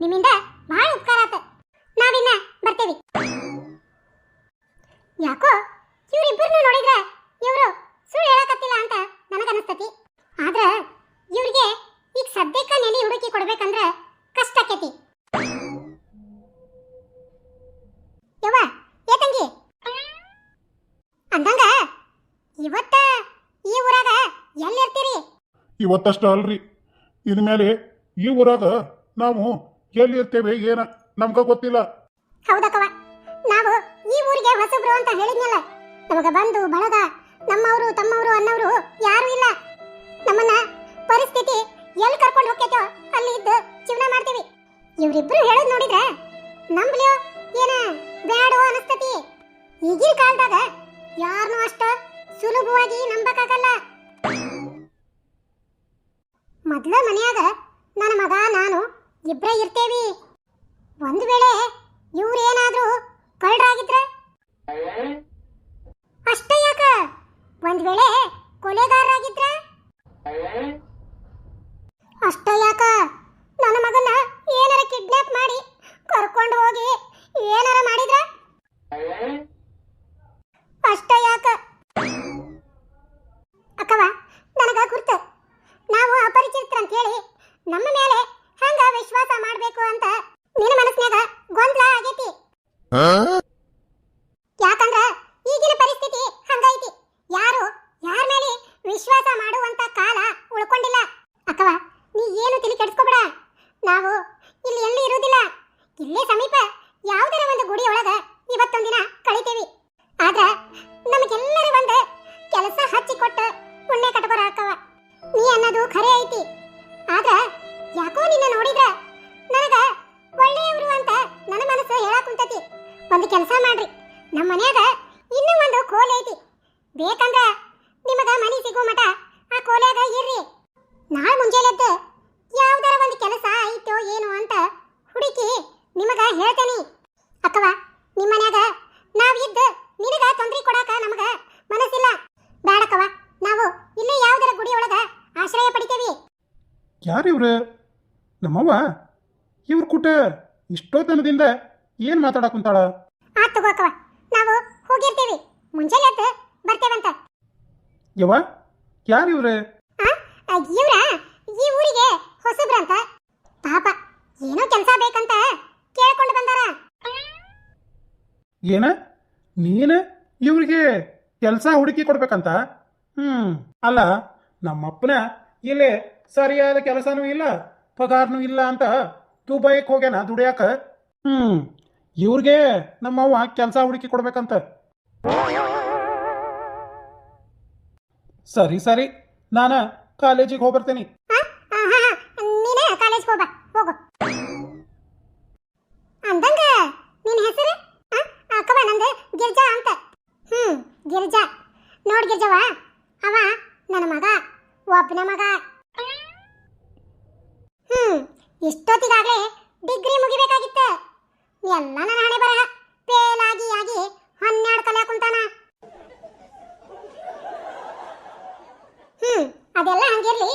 ನಿಮ್ಮಿಂದ ಬಹಳ ಉಪಕಾರ ಆತ. ನಾವಿನ್ನ ಬರ್ತೇವಿ. ಯಾಕೋ ಇವ್ರಿಬ್ಬರನ್ನು ನೋಡಿದ್ರೆ ಇವರು ಸುಳ್ಳು ಹೇಳಕತ್ತಿಲ್ಲ ಅಂತ ನನಗನ್ನಿಸ್ತತಿ. ಆದ್ರ ಇವ್ರಿಗೆ ಈಗ ಸದ್ಯಕ್ಕ ನೆಲೆ ಹುಡುಕಿ ಕೊಡ್ಬೇಕಂದ್ರ ಕಷ್ಟ ಆಕೇತಿ. ಯವ್ವ, ಏ ತಂಗಿ? ಅಂದಂಗ ಇವತ್ತ ಈ ಊರಾಗ ಎಲ್ಲಿರ್ತೀರಿ? ಇವತ್ತಷ್ಟ ಅಲ್ರಿ. ಇನ್ಮೇಲೆ ಈ ಊರಾಗ ನಾವು ಇರ್ತೇವೆ ಏನ? ನಮ್ಗ ಗೊತ್ತಿಲ್ಲ. ಹೌದಕ್ಕವ. ನಾವು ಈ ಊರಿಗೆ ಹೊಸಬ್ರು ಅಂತ ಹೇಳಿದ್ನಲ್ಲ. ನಮಗ ಬಂದು ಬಳಗ ನಮ್ಮವರು, ತಮ್ಮವರು ಅನ್ನೋರು ಯಾರು ಇಲ್ಲ. ನಮ್ಮನ್ನ ಪರಿಸ್ಥಿತಿ ಎಲ್ಲಿ ಕರ್ಕೊಂಡು ಹೋಗ್ತೈತೋ ಅಲ್ಲಿ ಇದ್ದು ಜೀವನ ಮಾಡ್ತೀವಿ. ಇವ್ರಿಬ್ರು ಹೇಳೋದ್ ನೋಡಿದ್ರೆ ನಂಬ್ಲಿಯೋ ಏನ ಬ್ಯಾಡೋ ಅನಿಸ್ತತಿ. ಈಗಿನ ಕಾಲದಾಗ ಯಾರನ್ನೂ ಅಷ್ಟ ಸುಲಭವಾಗಿ ನಂಬಕ್ಕಾಗಲ್ಲ. ಮೊದ್ಲ ಮಗ ನಾನು ಇಬ್ರೇ ಇರ್ತೇವಿ ಒಂದು ವೇಳೆ 嗯嗯 ಬೇಕಂದ್ರ ನಿಮಗ ಮನಿ ಸಿಗೋ ಮಠ ಆ ಕೋಲ್ಯಾಗ ಇರ್ರಿ. ನಾಳೆ ಮುಂಜಾನೆದ್ದು ಯಾವ್ದಾರ ಒಂದು ಕೆಲಸ ಐತೋ ಏನು ಅಂತ ಹುಡುಕಿ ನಿಮಗ ಹೇಳ್ತೇನಿ. ಅಕ್ಕವ ನಿಮ್ಮ ಮನ್ಯಾಗ ನಾವಿದ್ದು ನಿನಗ ತೊಂದ್ರೆ ಕೊಡಾಕ ನಮಗ ಮನಸ್ಸಿಲ್ಲ. ಬೇಡಕ್ಕವ ನಾವು ಇಲ್ಲಿ ಯಾವ್ದಾರ ಗುಡಿ ಒಳಗ ಆಶ್ರಯ ಪಡಿತೇವಿ. ಯಾರು ಇವ್ರು? ನಮ್ಮವ್ವ? ಇವ್ರ ಕೂಟ ಇಷ್ಟೋತನದಿಂದ ಏನ್ ಮಾತಾಡಕ್ ಕುಂತಾಳ? ಆತ್ ತಗೋ ಅಕ್ಕವ ನಾವು ಹೋಗಿರ್ತೀವಿ. ಮುಂಜಾನೆ ಎದ್ದು ಬರ್ತೇವಂತ. ಯವ್ವ ಯಾರು ಇವ್ರು? ಇವ್ರ? ಈ ಊರಿಗೆ ಹೊಸಬ್ರಂತ ಪಾಪ ಏನೋ ಕೆಲಸ ಬೇಕಂತ ಕೇಳ್ಕೊಂಡು ಬಂದಾರ. ಏನ? ನೀನ ಇವ್ರಿಗೆ ಕೆಲಸ ಹುಡುಕಿ ಕೊಡ್ಬೇಕಂತ? ಹ್ಮ್ ಅಲ್ಲ ನಮ್ಮಪ್ಪನ ಇಲ್ಲೇ ಸರಿಯಾದ ಕೆಲಸನೂ ಇಲ್ಲ ಪಗಾರನೂ ಇಲ್ಲ ಅಂತ ದುಬೈಗೆ ಹೋಗ್ಯಾನ ದುಡಿಯಾಕ? ಹ್ಮ್ ಇವ್ರಿಗೆ ನಮ್ಮವ್ವ ಕೆಲಸ ಹುಡುಕಿ ಕೊಡ್ಬೇಕಂತ. ಸರಿ ಸರಿ. ನಾನ ಕಾಲೇಜಿಗೆ ಹೋಗ್ಬರ್ತೇನೆ. ಕಾಲೇಜ್ ಹೋಗ ಹೋಗು. ಅಂದಂಗ ನಿನ್ನ ಹೆಸರು? ಅಕ್ಕವ ನಂದು ಗಿರ್ಜಾ ಅಂತ. ಹ್ಮ್, ಗಿರ್ಜಾ. ನೋಡ್ ಗಿರ್ಜವ್ವ ಅವ ನನ್ನ ಮಗ ಒಬ್ಬನ ಮಗ. ಹ್ಮ್, ಇಷ್ಟೊತ್ತಿಗಾಗ್ಲೇ ಡಿಗ್ರಿ ಮುಗಿಬೇಕಾಗಿತ್ತು. ಎಲ್ಲ ಹಂಗಿರ್ಲಿ.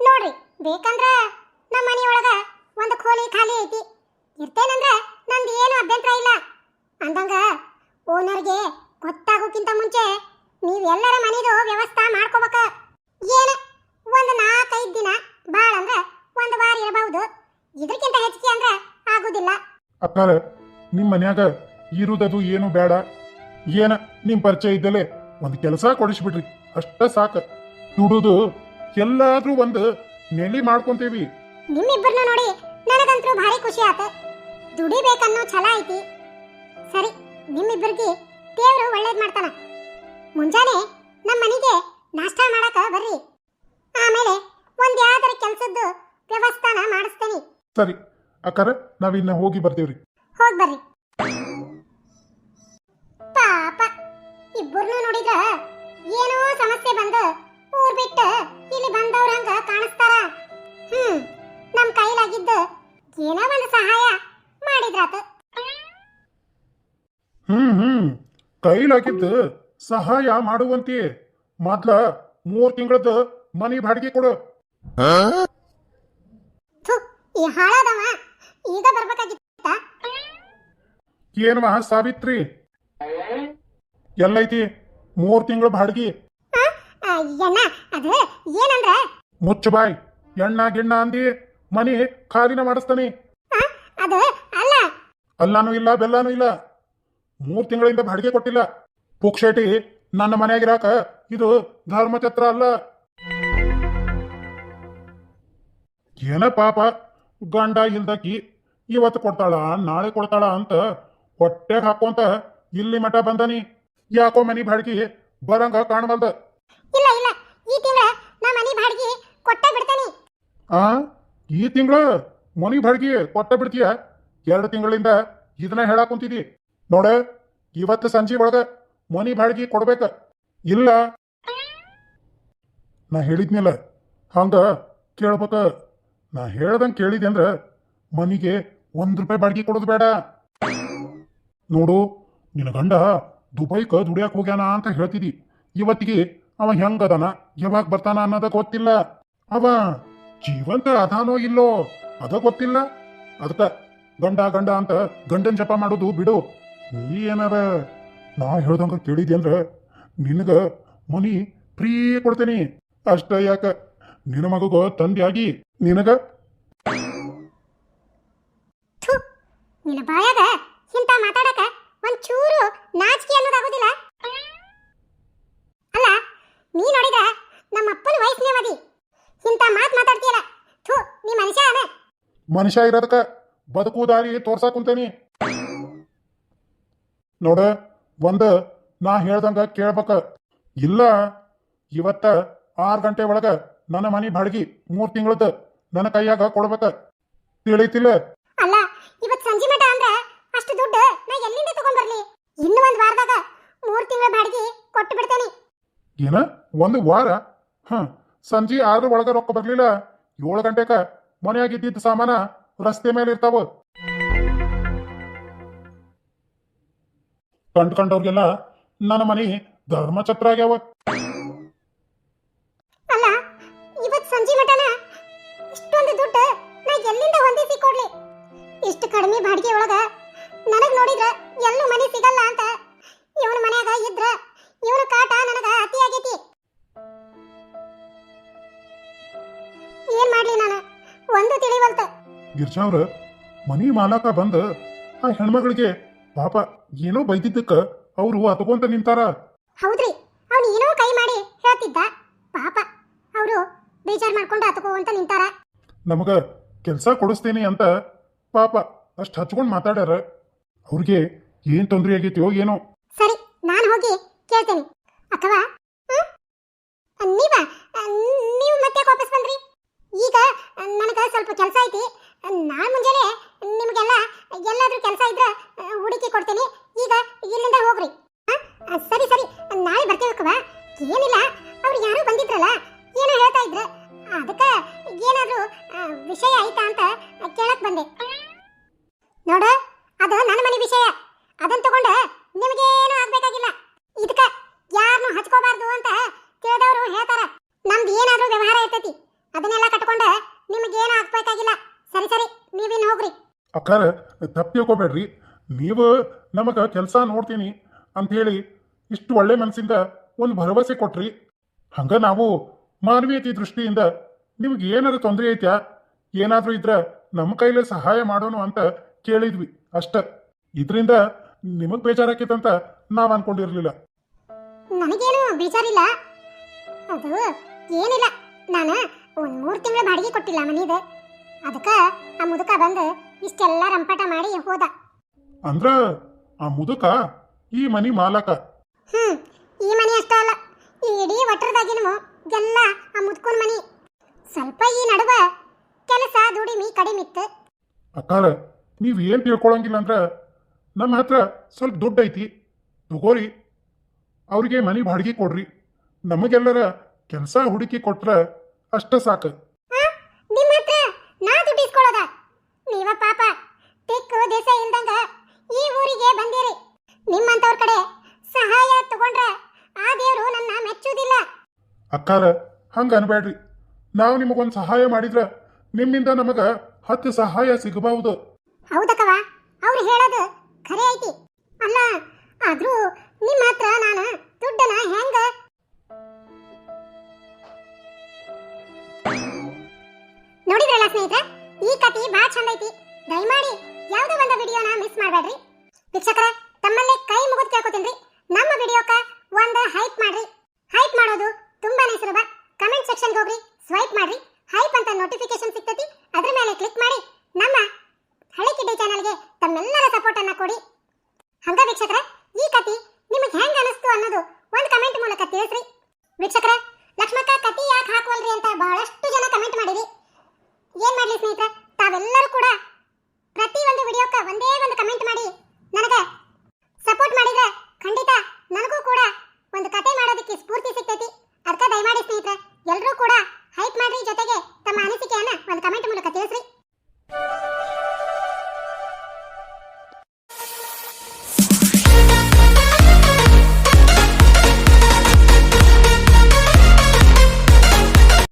ನೋಡ್ರಿ, ಬೇಕಂದ್ರ ನಮ್ಮ ಮನೆಯೊಳಗ ಒಂದು ಖೋಲಿ ಖಾಲಿ ಐತಿ. ಇರ್ತೇನಂದ್ರ ನಂದು ಏನು ಅಭ್ಯಂತರ ಇಲ್ಲ. ಅಂದಂಗ ಓನರ್ಗೆ ಗೊತ್ತಾಗೋಕ್ಕಿಂತ ಮುಂಚೆ ನೀವೆಲ್ಲರ ಮನೆದು ವ್ಯವಸ್ಥೆ ಮಾಡ್ಕೋಬೇಕ. ಏನು, ಒಂದು ನಾಲ್ಕೈದು ದಿನ ಭಾಳ ಅಂದ್ರ ಒಂದು ವಾರ ಇರಬಹುದು. ಇದಕ್ಕಿಂತ ಹೆಚ್ಚಿಗೆ ಅಂದ್ರ ಆಗುದಿಲ್ಲ. ಅಕ್ಕಾರ ನಿಮ್ಮ ಮನ್ಯಾಗ ಇರುದದು ಏನು ಬೇಡ? ಏನ ನಿಮ್ಮ ಪರಿಚಯ ಇದ್ದಲೆ ಒಂದು ಕೆಲಸ ಕೊಡಿಸ್ಬಿಡ್ರಿ. ಅಷ್ಟ ಸಾಕು. ದುಡುದು ಎಲ್ಲಾದ್ರೂ ಒಂದು ನೆಲಿ ಮಾಡ್ಕೊಂತೀವಿ. ನಿಮ್ಮಿಬ್ಬರನ್ನ ನೋಡಿ ನನಗಂತೂ ಭಾರಿ ಖುಷಿ ಆತ. ದುಡಿಬೇಕನ್ನೋ ಛಲ ಐತಿ. ಸರಿ ನಿಮ್ಮಿಬ್ಬರಿಗೆ ದೇವರು ಒಳ್ಳೇದ್ ಮಾಡ್ತಾನ. ಮುಂಜಾನೆ ನಮ್ಮ ಮನೆಗೆ ನಾಷ್ಟ ಮಾಡಕ ಬರ್ರಿ. ಆಮೇಲೆ ಒಂದ್ ಯಾವ್ದಾರ ಕೆಲ್ಸದ್ದು ವ್ಯವಸ್ಥಾನ ಮಾಡಿಸ್ತೇನೆ. ಸರಿ ಅಕ್ಕಾರ ನಾವಿನ್ನ ಹೋಗಿ ಬರ್ತೀವ್ರಿ. ಹೋಗ್ ಬರ್ರಿ. ಪಾಪ ಇಬ್ಬರನ್ನ ನೋಡಿದ್ರ ಏನೋ ಸಮಸ್ಯೆ ಬಂದು ಕೈಲಾಗಿದ್ದು ಸಹಾಯ ಮಾಡುವಂತಿ ಮೊದ್ಲ ಮೂರ್ ತಿಂಗಳದ್ದು ಮನಿ ಬಾಡಿಗೆ ಕೊಡು. ಏನ್ ಈ ಹಾಳಾದವ. ಈಗ ಬರ್ಬೇಕಾಗಿತ್ತ? ಏನವ ಸಾವಿತ್ರಿ ಎಲ್ಲೈತಿ? ಮೂರ್ ತಿಂಗಳ ಬಾಡಿಗೆ. ಆ, ಆ, ಎಣ್ಣ ಅದು ಏನಂದ್ರೆ? ಮುಚ್ಚ ಬಾಯ್. ಎಣ್ಣ ಗಿಣ್ಣ ಅಂದಿ ಮನಿ ಖಾಲಿನ ಮಾಡಿಸ್ತಾನೆ. ಆ, ಅದು ಅಲ್ಲ. ಅಲ್ಲಾನು ಇಲ್ಲ ಬೆಲ್ಲಾನು ಇಲ್ಲ. ಮೂರ್ ತಿಂಗಳಿಂದ ಬಾಡಿಗೆ ಕೊಟ್ಟಿಲ್ಲ. ಪುಕ್ಷೇಟಿ ನನ್ನ ಮನೆಯಾಗಿರಾಕ ಇದು ಧರ್ಮಛತ್ರ ಅಲ್ಲ. ಏನ ಪಾಪ? ಗಂಡ ಇಲ್ದಕಿ ಇವತ್ತು ಕೊಡ್ತಾಳ ನಾಳೆ ಕೊಡ್ತಾಳ ಅಂತ ಹೊಟ್ಟೆಗೆ ಹಾಕೊಂತ ಇಲ್ಲಿ ಮಠ ಬಂದನಿ. ಯಾಕೋ ಮನಿ ಬಾಡಿಗೆ ಬರಂಗ ಕಾಣವಲ್ದ. ಇಲ್ಲ ಇಲ್ಲ. ಈ ತಿಂಗಳ ನಾ ಮನಿ ಬಾಡಿಗೆ ಕೊಟ್ಟ ಬಿಡ್ತಾನಿ. ಆ? ಈ ತಿಂಗಳ ಮನಿ ಬಾಡಿಗೆ ಕೊಟ್ಟ ಬಿಡ್ತೀಯ? ಎರಡು ತಿಂಗಳಿಂದ ಇದನ್ನ ಹೇಳಕ್ ಕುಂತಿದಿ. ನೋಡ, ಇವತ್ತು ಸಂಜೆ ಒಳಗ ಮನಿ ಬಾಡಿಗೆ ಕೊಡ್ಬೇಕ. ಇಲ್ಲ. ನಾ ಹೇಳಿದ್ನಿಲ್ಲ, ಹಂಗ ಕೇಳ್ಬೇಕ. ನಾ ಹೇಳ್ದಂಗೆ ಕೇಳಿದೆ ಅಂದ್ರ ಮನಿಗೆ ಒಂದ್ ರೂಪಾಯಿ ಬಾಡಿಗೆ ಕೊಡೋದು ಬೇಡ. ನೋಡು, ನಿನ್ನ ಗಂಡ ದುಬೈಕ ದುಡಿಯಾಕ ಹೋಗ್ಯಾನ ಅಂತ ಹೇಳ್ತಿದಿ. ಇವತ್ತಿಗೆ ಅವ ಹೆಂಗದಾನ ಯಾವಾಗ ಬರ್ತಾನ ಅನ್ನೋದ ಗೊತ್ತಿಲ್ಲ. ಅವ ಜೀವಂತ ಅದಾನೋ ಇಲ್ಲೋ, ಅದ ಗೊತ್ತಿಲ್ಲ. ಅದಕ್ಕ ಗಂಡ ಗಂಡ ಅಂತ ಗಂಡನ್ ಜಪ ಮಾಡೋದು ಬಿಡು. ನೀ ಏನಾರ ನಾ ಹೇಳ್ದಂಗ ಕೇಳಿದ್ಯಲ್ರ? ನಿನಗ ಮನಿ ಫ್ರೀ ಕೊಡ್ತೇನಿ. ಅಷ್ಟ ಯಾಕ? ನಿನ್ನ ತಂದೆ ಆಗಿ ನಿನಗ? ನಿನ್ನ ಬಾಯಾಗ ಇಂತ ಮಾತಾಡಕ ಒಂದ್ ಚೂರು ನಾಚಿಕೆ ಅನ್ನೋದಾಗೋದಿಲ್ಲ. ಅಲ್ಲ ನೀ ನೋಡಿದ್ರ ನಮ್ಮ ಅಪ್ಪನ ವಯಸ್ಸಿನವದಿ ಇಂತ ಮಾತ್ ಮಾತಾಡ್ತೀಯಲ್ಲ ಥು ನೀ ಮನುಷ್ಯ ಅದ ಮನುಷ್ಯ ಇರೋದಕ್ಕ ಬದುಕು ದಾರಿ ತೋರ್ಸಾಕ್ ಕುಂತೇನಿ. ನೋಡ ಒಂದ ನಾ ಹೇಳ್ದಂಗ ಕೇಳ್ಬೇಕ. ಇಲ್ಲ ಇವತ್ತ ಆರ್ ಗಂಟೆ ಒಳಗ ನನ್ನ ಮನಿ ಬಾಡಿಗೆ ಮೂರ್ ತಿಂಗಳದ ನನ್ನ ಕೈಯಾಗ ಕೊಡ್ಬೇಕ. ತಿಳಿತಿಲ್ಲ. ಅಲ್ಲ ಇವತ್ ಸಂಜೆ ಮಟ ಅಂದ್ರ ಅಷ್ಟು ದುಡ್ಡು ನಾ ಎಲ್ಲಿಂದ ತಗೊಂಡ್ಬರ್ಲಿ ಇನ್ನು ಒಂದ್ ವಾರದಾಗ ಮೂರ್ ತಿಂಗಳ ಬಾಡಿಗೆ ಕೊಟ್ಟು ಬಿಡ್ತೇನೆ. ಏನ? ಒಂದು ವಾರ? ಹ ಸಂಜೆ ಆರು ಒಳಗ ರೊಕ್ಕ ಬರ್ಲಿಲ್ಲ. ಏಳು ಗಂಟೆಕ ಮನೆಯಾಗಿದ್ದಿದ್ದ ಸಾಮಾನ ರಸ್ತೆ ಮೇಲೆ ಇರ್ತಾವ. ಕಂಡ್ ಕಂಡವ್ರಿಗೆಲ್ಲ ನನ್ನ ಮನಿ ಧರ್ಮಛತ್ರ ಆಗ್ಯಾವ. ಅಲ್ಲ ಇವತ್ ಸಂಜೆ ಮಟನ ಇಷ್ಟೊಂದು ದುಡ್ಡು ನಾ ಎಲ್ಲಿಂದ ಹೊಂದಿಸಿ ಕೊಡ್ಲಿ? ಇಷ್ಟು ಕಡಿಮೆ ಬಾಡಿಗೆ ಒಳಗ ನನಗ್ ನೋಡಿದ್ರ ಎಲ್ಲೂ ಮನೆ ಸಿಗಲ್ಲ ಅಂತ. ಇವನ ಮನ್ಯಾಗ ಇದ್ರ ಇವನ ಕಾಟ ನನಗ ಅತಿ ಆಗೈತಿ. ಏನ್ ಮಾಡ್ಲಿ ನಾನು? ಒಂದು ತಿಳಿವಲ್ತ. ಗಿರ್ಜಾ ಅವ್ರ ಮನಿ ಮಾಲಕ ಬಂದ ಆ ಹೆಣ್ಮಗಳಿಗೆ ಪಾಪ ಏನೋ ಬೈದಿದ್ದಕ್ಕ. ಅವರು ಅತಕೊಂತ ನಿಂತಾರ. ಹೌದ್ರಿ ಅವ್ನು ಏನೋ ಕೈ ಮಾಡಿ ಹೇಳ್ತಿದ್ದ. ಪಾಪ ಅವರು ಬೇಜಾರ್ ಮಾಡ್ಕೊಂಡು ಹತ್ಕೋ ಅಂತ ನಿಂತಾರ. ನಮಗ ಕೆಲಸ ಕೊಡಿಸ್ತೇನೆ ಅಂತ ಪಾಪ ಅಷ್ಟು ಹಚ್ಕೊಂಡು ಮಾತಾಡ್ಯಾರ. ಅವ್ರಿಗೆ ಏನ್ ತೊಂದ್ರೆ ಆಗೈತಿಯೋ ಏನೋ. ಸರಿ ನಾನು ಹೋಗಿ ಕೇಳ್ತೇನೆ. ಅಥವಾ? ನೀವ ನೀವು ಮತ್ತೆ ವಾಪಸ್ ಬಂದ್ರಿ? ಈಗ ನನಗ ಸ್ವಲ್ಪ ಕೆಲಸ ಐತಿ. ನಾಳೆ ಮುಂಜಾನೆ ನಿಮಗೆಲ್ಲ ಎಲ್ಲಾದ್ರೂ ಕೆಲಸ ಇದ್ರೆ ಹುಡುಕಿ ಕೊಡ್ತೀನಿ. ಈಗ ಇಲ್ಲಿಂದ ಹೋಗ್ರಿ. ಸರಿ ಸರಿ. ನಾಳೆ ಬರ್ತೇವೆ ಏನಿಲ್ಲ, ಅವ್ರು ಯಾರೋ ಬಂದಿದ್ರಲ್ಲ, ಏನೋ ಹೇಳ್ತಾ ಇದ್ರು. ಅದಕ್ಕೆ ಏನಾದ್ರೂ ವಿಷಯ ಐತಾ ಅಂತ ಕೇಳಕ್ ಬಂದೆ. ನೋಡು, ಅದು ನನ್ನ ಮನೆ ವಿಷಯ. ಅದನ್ನ ತಗೊಂಡು ನಿಮಗೇನು ಆಗ್ಬೇಕಾಗಿಲ್ಲ. ಇದಕ್ಕೆ ಯಾರನ್ನು ಹಚ್ಕೋಬಾರ್ದು ಅಂತ ತಿಳಿದವರು ಹೇಳ್ತಾರ ನಮ್ದು ಏನಾದ್ರೂ ವ್ಯವಹಾರ ಇರ್ತೈತಿ ಅದನ್ನೆಲ್ಲ ಕಟ್ಕೊಂಡ ನಿಮಗೇನು ಆಗ್ಬೇಕಾಗಿಲ್ಲ ಸರಿ ಸರಿ ನೀವಿನ್ ಹೋಗ್ರಿ ಅಕ್ಕಾರ ತಪ್ಪು ನೀವು ನಮಗ ಕೆಲಸ ನೋಡ್ತೀನಿ ಅಂಥೇಳಿ ಇಷ್ಟು ಒಳ್ಳೆ ಮನಸ್ಸಿಂದ ಒಂದು ಭರವಸೆ ಕೊಟ್ರಿ. ಹಂಗ ನಾವು ಮಾನವೀಯತೆ ದೃಷ್ಟಿಯಿಂದ ನಿಮ್ಗೆ ಏನಾದ್ರು ತೊಂದರೆ ಐತ್ಯಾ? ಏನಾದರೂ ಇದ್ರೆ ನಮ್ಮ ಕೈಲೇ ಸಹಾಯ ಮಾಡೋಣ ಅಂತ ಕೇಳಿದ್ವಿ ಅಷ್ಟ. ಇದರಿಂದ ನಿಮಗ್ ಬೇಜಾರಾಕೈತಂತ ನಾವು ಅನ್ಕೊಂಡಿರ್ಲಿಲ್ಲ. ನನಗೇನು ಬೇಜಾರಿಲ್ಲ. ಅದು ಏನಿಲ್ಲ. ನಾನು ಒಂದು ಮೂರು ತಿಂಗಳ ಬಾಡಿಗೆ ಕೊಟ್ಟಿಲ್ಲ ಮನೀದ ಅದಕ್ಕ ಆ ಮುದುಕ ಬಂದು ಇಷ್ಟೆಲ್ಲ ರಂಪಾಟ ಮಾಡಿ ಹೋದ. ಅಂದ್ರ ಆ ಮುದುಕ ಈ ಮನಿ ಮಾಲಕ. ಹ್ಮ್ ಈ ಮನಿ ಅಷ್ಟ ಅಲ್ಲ ಈ ಇಡೀ ವಟ್ರದಾಗಿನ ಎಲ್ಲ ಆ ಮುದ್ಕೊಂಡ್ ಮನಿ. ಸ್ವಲ್ಪ ಈ ನಡುವ ಕೆಲಸ ದುಡಿಮಿ ಕಡಿಮಿತ್ತು ಅಕ್ಕಾರ ನೀವ್ ಏನ್ ತಿಳ್ಕೊಳಂಗಿಲ್ಲ ಅಂದ್ರ ನಮ್ಮ ಹತ್ರ ಸ್ವಲ್ಪ ದುಡ್ಡು ಐತಿ ತಗೋರಿ. ಅವ್ರಿಗೆ ಮನಿ ಬಾಡಿಗೆ ಕೊಡ್ರಿ. ನಮಗೆಲ್ಲರ ಕೆಲಸ ಹುಡುಕಿ ಕೊಟ್ರ ಅಷ್ಟ ಸಾಕು ಆ? ನಿಮ್ ಹತ್ರ ನಾ ದುಡ್ಡು ಇಸ್ಕೊಳ್ಳೋದ ನೀವ ಪಾಪ ತಿಕ್ಕು ದೇಶ ಇಲ್ದಂಗ ಈ ಊರಿಗೆ ಬಂದಿರಿ ನಿಮ್ಮಂತವ್ರ ಕಡೆ ಸಹಾಯ ತಗೊಂಡ್ರೆ ಆ ದೇವರು ನನ್ನ ಮೆಚ್ಚುವುದಿಲ್ಲ ಅಕ್ಕಾರ, ಹಂಗ ಅನ್ಬೇಡ್ರಿ ನಾವು ನಿಮಗೊಂದು ಸಹಾಯ ಮಾಡಿದ್ರ ನಿಮ್ಮಿಂದ ನಮಗ ಹತ್ತು ಸಹಾಯ ಸಿಗಬಹುದು. ಹೌದಕ್ಕವ? ಅವ್ರು ಹೇಳೋದು ಖರೆ ಐತಿ. ಅಲ್ಲ, ಆದ್ರೂ ನಿಮ್ಮ ಹತ್ರ ನಾನು ದುಡ್ಡನ್ನ ಹೆಂಗ? ನೋಡಿದ್ರಲ್ಲ ಸ್ನೇಹಿತರೆ, ಈ ಕತಿ ಬಹಳ ಚಂದ ಐತಿ. ದಯಮಾಡಿ ಯಾವುದೋ ಒಂದು ವಿಡಿಯೋನ ಮಿಸ್ ಮಾಡಬೇಡ್ರಿ ವೀಕ್ಷಕರ ತಮ್ಮಲ್ಲೇ ಕೈ ಮುಗಿದು ಕೇಳ್ಕೊತೀನಿ ನಮ್ಮ ವಿಡಿಯೋಕ ಒಂದು ಹೈಪ್ ಮಾಡ್ರಿ ಹೈಪ್ ಮಾಡೋದು ತುಂಬಾನೇ ಸುಲಭ ಕಮೆಂಟ್ ಸೆಕ್ಷನ್ಗೆ ಹೋಗ್ರಿ ಸ್ವೈಪ್ ಮಾಡ್ರಿ ಹೈಪ್ ಅಂತ ನೋಟಿಫಿಕೇಶನ್ ಸಿಗ್ತತಿ, ಅದ್ರ ಮೇಲೆ ಕ್ಲಿಕ್ ಮಾಡಿ. ನಮ್ಮ ಹಳೆ ಕಿಡ್ಡಿ ಚಾನಲ್ಗೆ ತಮ್ಮೆಲ್ಲರ ಸಪೋರ್ಟ್ ಅನ್ನ ಕೊಡಿ. ಹಂಗ ವೀಕ್ಷಕರ, ಈ ಕತಿ ನಿಮಗೆ ಹೆಂಗ ಅನಿಸ್ತು ಅನ್ನೋದು ಒಂದು ಕಮೆಂಟ್ ಮೂಲಕ ತಿಳಿಸ್ರಿ. ವೀಕ್ಷಕರ, ಲಕ್ಷ್ಮಕ್ಕ ಕತಿ ಯಾಕೆ ಹಾಕುವಲ್ರಿ ಅಂತ ಬಹಳಷ್ಟು ಜನ ಕಮೆಂಟ್ ಮಾಡಿರಿ. ಏನ್ ಮಾಡ್ಲಿ ಸ್ನೇಹಿತರೆ, ತಾವೆಲ್ಲರೂ ಕೂಡ ಪ್ರತಿ ಒಂದು ವಿಡಿಯೋಕ್ಕ ಒಂದೇ ಒಂದು ಕಮೆಂಟ್ ಮಾಡಿ. ನನಗೆ